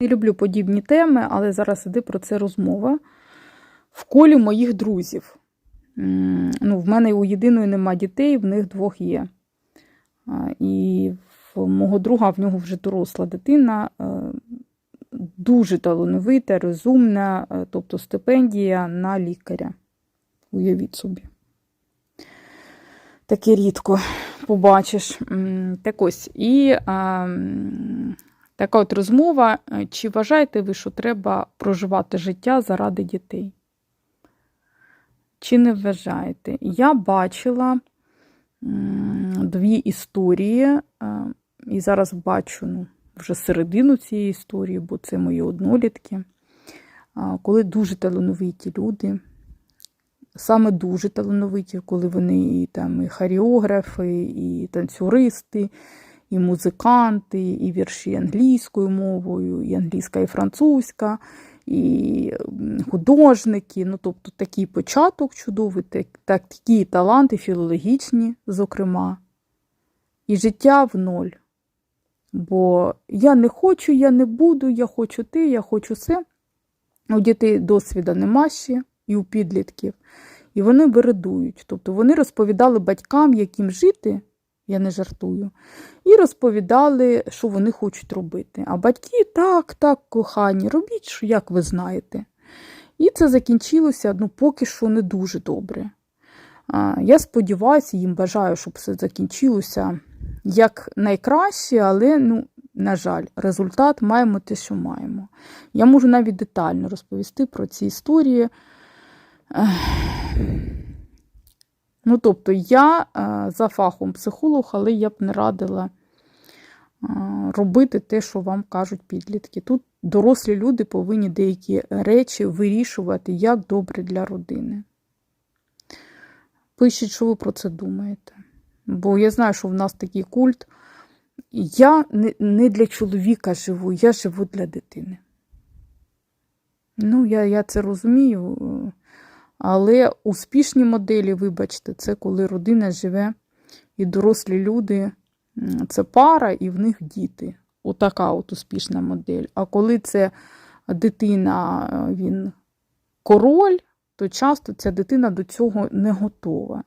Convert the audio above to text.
Не люблю подібні теми, але зараз іде про це розмова. В колі моїх друзів. Ну, в мене у єдиної нема дітей, в них двох є. І в мого друга в нього вже доросла дитина, е, дуже талановита, розумна, е, тобто стипендія на лікаря. Уявіть собі. Таке рідко побачиш. Так ось. І така от розмова. Е, Чи вважаєте ви, що треба проживати життя заради дітей? Чи не вважаєте? Я бачила дві історії, е, і зараз бачу ну, вже середину цієї історії, бо це мої однолітки, коли дуже талановиті люди, саме дуже талановиті, коли вони і, там, і хореографи, і танцюристи, і музиканти, і вірші англійською мовою, і англійська, і французька, і художники. Ну, тобто такий початок чудовий, так, так, такі таланти філологічні, зокрема, і життя в ноль. Бо я не хочу, я не буду, я хочу те, я хочу все. У дітей досвіду нема ще, і у підлітків. І вони вирадують. Тобто вони розповідали батькам, яким жити, я не жартую, і розповідали, що вони хочуть робити. А батьки так, так, кохані, робіть, як ви знаєте. І це закінчилося ну, поки що не дуже добре. Я сподіваюся, їм бажаю, щоб все закінчилося як найкраще, але, ну, на жаль, результат маємо те, що маємо. Я можу навіть детально розповісти про ці історії. Ну, тобто, я е, за фахом психолог, але я б не радила е, робити те, що вам кажуть підлітки. Тут дорослі люди повинні деякі речі вирішувати як добре для родини. Пишіть, що ви про це думаєте. Бо я знаю, що в нас такий культ. Я не для чоловіка живу, я живу для дитини. Ну, я, я це розумію. Але успішні моделі, вибачте, це коли родина живе і дорослі люди, це пара, і в них діти. Отака от успішна модель. А коли це дитина, е, він король, то часто ця дитина до цього не готова.